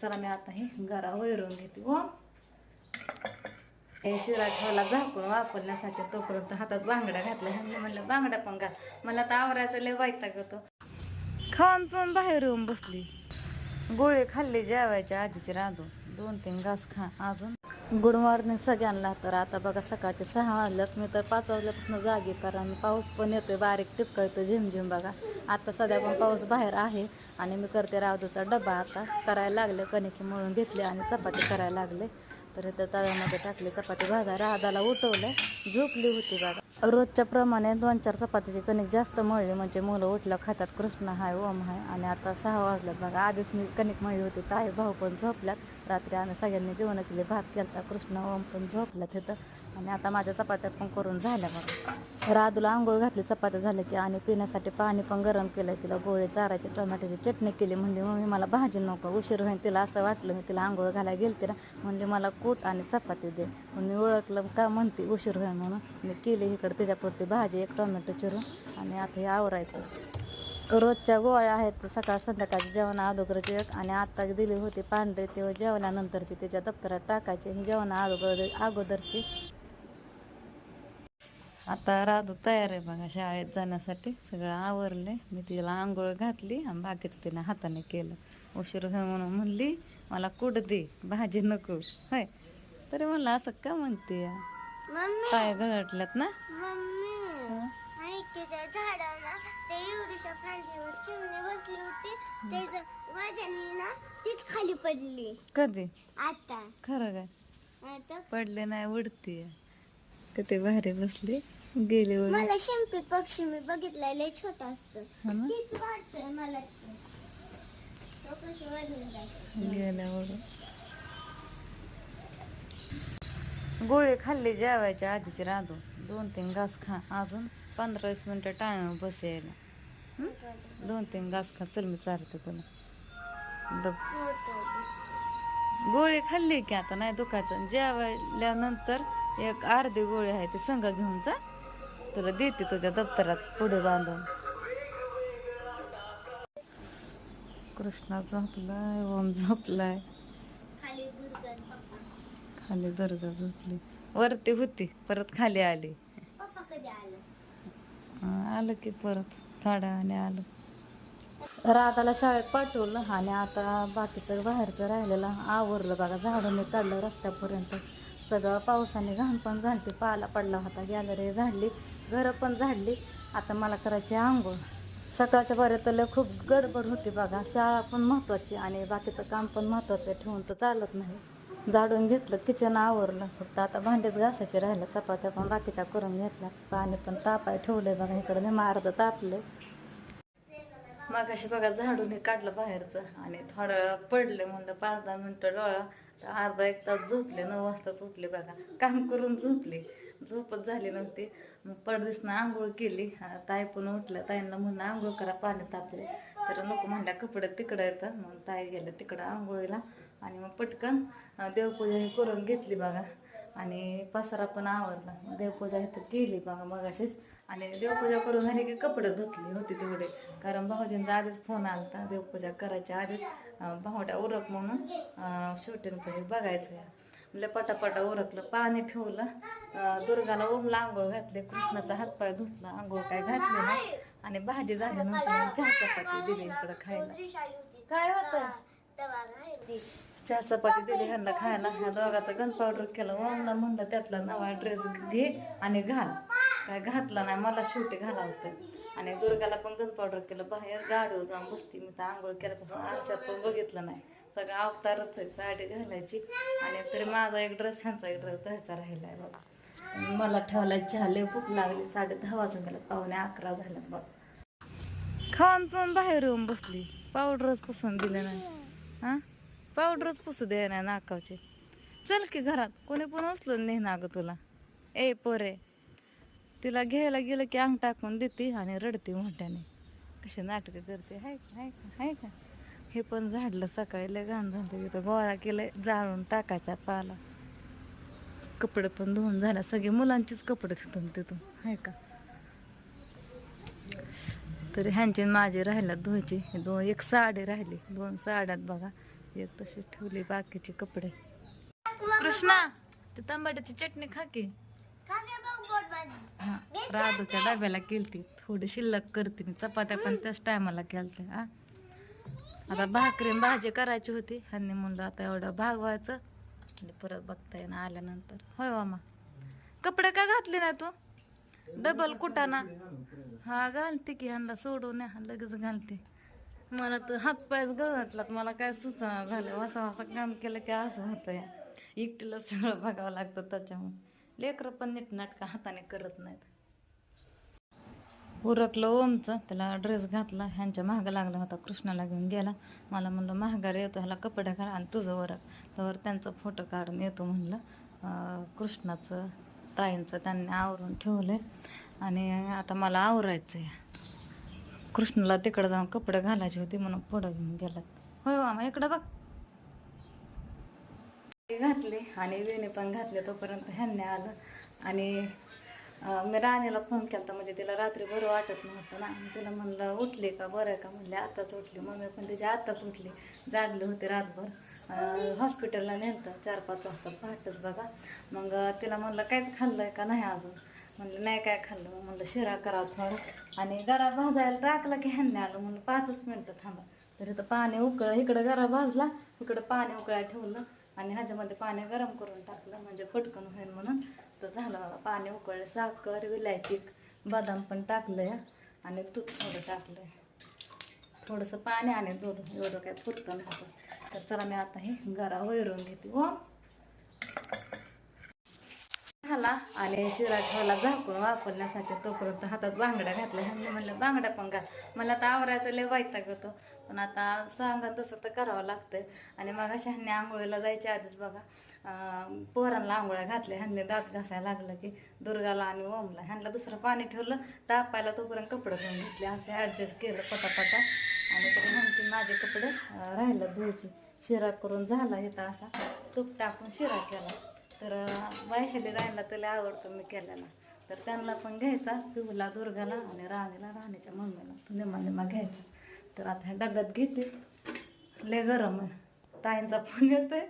चला मी आता हे गरा वैरून घेते हो. हे शिरा ठेवला झाकून वापरण्यासाठी तोपर्यंत हातात बांगड्या घातल्या ह्यांनी म्हणलं बांगड्या पण घाल. मला तर आवरायचं लय वैताग करतो खाऊन पण बाहेर येऊन बसली. गोळे खाल्ले जेवायच्या आधीचे रांधू दोन तीन घास खा अजून. गुड मॉर्निंग सगळ्यांना. तर आता बघा सकाळचे सहा वाजल्यात मी तर पाच वाजल्यापासून जागे कारण पाऊस पण येतोय बारीक टिपकळतो झिमझिम बघा. आता सध्या पण पाऊस बाहेर आहे. आणि मी करते रावदूचा डबा आता. करायला लागले कणिकी मळून घेतले आणि चपाती करायला लागले. तर इथं तव्यामध्ये टाकली चपाती भाजा. राधाला उठवलं. झोपली होती बघा. रोजच्या प्रमाणे दोन चार चपातीची कणिक जास्त मळली. म्हणजे मुलं उठलं खातात कृष्ण हाय ओम हाय. आणि आता सहा वाजल्यात बघा. आधीच मी कणिक मळली होती. ताई भाऊ पण झोपल्यात. रात्री आम्ही सगळ्यांनी जेवण केले. भात केलता कृष्ण ओम पण झोपल्यात तिथं आणि आता माझ्या चपात्या पण करून झाल्या बघा. राधूला आंघोळ घातली चपात्या झाल्या की आणि पिण्यासाठी पाणी पण गरम केलं तिला गोळे चाराची टोमॅटोची चटणी केली. म्हणली मम्मी मला भाजी नको उशीर होईल तिला असं वाटलं. मी तिला आंघोळ घालायला गेली ना. म्हणली मला कूट आणि चपाती दे. मग मी ओळखलं का म्हणते उशीर होईल म्हणून. मी केली इकडं तिच्यापुरती भाजी एक टोमॅटो चिरून आणि आता हे आवरायचं. रोजच्या गोळ्या आहेत सकाळ संध्याकाळची जेवण अगोदरची एक आणि आता दिली होती पांढरी ते जेवणानंतरची त्याच्या दप्तरात टाकायची आणि जेवणा अगोदर अगोदरची आता राधू तयार आहे बघा शाळेत जाण्यासाठी. सगळं आवरले. मी तिला आंघोळ घातली आणि बाकीचं तिने हाताने केलं. उशीर म्हणून म्हणली मला कुड दे? भाजी नको. होय. तरी म्हणलं असं का म्हणते मम्मी. पाय गळटल्यात ना? मम्मी? ऐकीच्या झाडाला ते एवढीच्या फांदीवर चिमणी बसली होती. त्याचं वजन ना तीच खाली पडली. कधी? आता. खरं काय? आता. पडले नाही उडते किती भारी बसली. गेली मला शिंपी पक्षी मी बघितलाय लय छोटा असतो. ना? तीच वाटतंय मला. ते. कशी जायचं गोळी खाल्ली जेवायच्या आधीची राधू दोन तीन घास खा. अजून पंधरा वीस मिनटं टाइम बस यायला. हं? दोन तीन घास खा. चल मी चालते तुला. गोळी खाल्ली की आता नाही दुखायचं. जेवायल्यानंतर एक अर्धी गोळी आहे ती संग घेऊन जा. तुला देते तुझ्या दप्तरात पुढे बांधून. कृष्णा झोपलाय ओम झोपलाय. खाली दर्गा झोपली. वरती होती परत खाली आली. आलं? आलं की परत थोड्या आणि आलं. राधाला शाळेत पाठवलं आणि आता बाकीचं बाहेरचं राहिलेलं आवरलं बघा झाडं मी काढलं रस्त्यापर्यंत. सगळं पावसाने घाण पण झाली पाला पडला होता गॅलरी झाडली घरं पण झाडली. आता मला करायची आंघोळ. सकाळच्या बऱ्यात खूप गडबड होती बघा. शाळा पण महत्त्वाची आणि बाकीचं काम पण महत्त्वाचं आहे ठेवून तर चालत नाही. झाडून घेतलं किचन आवरलं. फक्त आता भांडेच घासायचे राहिलं चपात्या पण बाकीच्या करून घेतल्या. पाणी पण तापाय ठेवलंय बघा इकडे नाही अर्ध तापलं मग अशी बघा झाडून काढलं बाहेरचं आणि थोडं पडलं म्हणलं पाच दहा मिनटं डोळा. तर अर्धा एक तास झोपले नऊ वाजताच उठले बघा. काम करून झोपले. झोपच झाली नव्हती. मग पडदिसनं आंघोळ केली. ताई पण उठल्या. ताईंना म्हणलं आंघोळ करा पाणी तापले तर नको म्हणल्या कपडे तिकडं येतं मग ताई गेल्या तिकडं आंघोळीला. आणि मग पटकन देवपूजा हे करून घेतली बघा. आणि पसारा पण आवडला देवपूजा इथं केली बघा मग अशीच आणि देवपूजा करून झाली की कपडे धुतली होती तेवढे. कारण भाऊजींचा आधीच फोन आलता. देवपूजा करायच्या आधीच. भावटा उरक म्हणून शूटिंगचं हे बघायचं आहे म्हणलं पटापटा उरकलं पाणी ठेवलं दुर्गाला ओमला आंघोळ घातले कृष्णाचा हातपाय धुतला आंघोळ काय घातली ना आणि भाजी झाली नव्हती चहा चपाती दिली इकडं खायला. काय होतं? चहा चपाती दिली ह्यांना खायला ह्या दोघाचा गन पावडर केलं ओमला म्हणलं त्यातला नवा ड्रेस घे आणि घाल. काय घातला नाही मला शेवटी घाला होतं. आणि दुर्गाला पण गन पावडर केलं बाहेर गाडीवर जाऊन बसती मी तर आंघोळ केल्यापासून आरशात पण बघितलं नाही. सगळं अवतारच आहे साडी घालायची. आणि तरी माझा एक ड्रेस ह्यांचा एक ड्रेस द्यायचा राहिला आहे बघा मला ठेवायला चहा लय भूक लागली साडे दहा वाजून गेला पावणे अकरा झाल्यात बघ. खाऊन पण बाहेर येऊन बसली. पावडरच पुसून दिलं नाही. हा? पावडरच पुसू दे नाही नाकावचे. चल की घरात कोणी पण उचलून नाही ना तुला. ए पोरे. तिला घ्यायला गेलं की अंग टाकून देते आणि रडते मोठ्याने. कशी नाटकं करते हाय का हाय का हाय का? हे पण झाडलं सकाळी लय घाण झालं तिथं. गोळा केलंय जाळून टाकायचा पाला. कपडे पण धुवून झाला. सगळे मुलांचीच कपडे तिथून तिथून हाय का? तरी ह्यांचे माझे माझी राहिल्यात धुवायची. दोन एक साडी राहिली. दोन साड्यात बघा. एक तशी ठेवली बाकीचे कपडे. कृष्णा ते तांबाट्याची चटणी खा की. हा राधूच्या डब्याला केलती. थोडी शिल्लक करते मी चपात्या पण त्याच टायमाला केलते हा. आता भाकरी आणि भाजी करायची होती. ह्यांनी म्हणलं आता एवढं भागवायचं. आणि परत बघता येईन आल्यानंतर. होय मामा. कपडे का घातले ना तू? डबल कुटाना. हा घालते की ह्यांना सोडून या. लगेच घालते. मला तर हातपायच घातलात. मला काय सुचना झालं असं असं काम केलं की असं होतं या एकटीला सगळं बघावं लागतं त्याच्यामुळे. लेकरं पण नीटनाटका हाताने करत नाहीत. उरकलं ओमचं त्याला ड्रेस घातला ह्यांच्या महाग लागला होता कृष्णाला घेऊन गेला. मला म्हणलं महागार येतो ह्याला कपडे काढ आणि तुझं वरक तर त्यांचा फोटो काढून येतो म्हणलं. कृष्णाचं ताईंचं त्यांनी आवरून ठेवलंय. आणि आता मला आवरायचं आहे कृष्णाला तिकडं जाऊन कपडे घालायचे होते म्हणून पुढं घेऊन गेला. होय मामा इकडं बघ. घातले आणि वेणी पण घातले तोपर्यंत ह्यांनी आलं. आणि मी राणीला फोन केला म्हणजे तिला रात्री बरं वाटत नव्हतं ना. आणि तिला म्हणलं उठली का बरं आहे का? म्हणले आत्ताच उठली. मम्मी पण तिची आत्ताच उठली. जागली होती रातभर. हॉस्पिटलला नेलं चार पाच वाजता पहाटच बघा. मग तिला म्हणलं काहीच आहे का नाही अजून? म्हणलं नाही काय खाल्लं? मग म्हणलं शिरा करा थोडं. आणि गरा भाजायला टाकलं की ह्यांनी आलं. म्हणलं पाचच मिनटं थांबा. तर इथं पाणी उकळ इकडं गरा भाजला इकडं पाणी उकळायला ठेवलं. आणि ह्याच्यामध्ये पाणी गरम करून टाकलं म्हणजे पटकन होईल म्हणून. तर झालं बघा पाणी उकळलं साखर विलायची बदाम पण टाकलंय आणि दूध थोडं टाकलंय. थोडंसं पाणी आणि दूध एवढं काय पुरतं राहतं तर चला मी आता हे गरा वैरून घेते हो. झाला आणि शिरा ठेवला झाकून वापरण्यासाठी तोपर्यंत हातात बांगड्या घातल्या ह्यांनी म्हणलं बांगड्या पण घाल. मला आता आवरायचं लय वैताग होतो पण आता सांगा तसं तर करावं लागतंय. आणि मग अशा ह्यांनी आंघोळीला जायच्या आधीच बघा पोरांना आंघोळ्या घातल्या. ह्यांनी दात घासायला लागलं की दुर्गाला आणि ओमला. ह्यांना दुसरं पाणी ठेवलं तापायला तोपर्यंत कपडे घेऊन घेतले. असं ॲडजस्ट केलं पटापटा. आणि तरी म्हणते माझे कपडे राहिलं धुवायचे. शिरा करून झाला इथं असा. तूप टाकून शिरा केला. तर वैशाली राहायला त्याला आवडतं मी केलेला. तर त्यांना पण घ्यायचा तुला दुर्गाला आणि राणीला राणीच्या मम्मीला. निमा निमा घ्यायचा. तर आता ह्या डब्यात घेते. लय गरम आहे. ताईंचा फोन येतोय.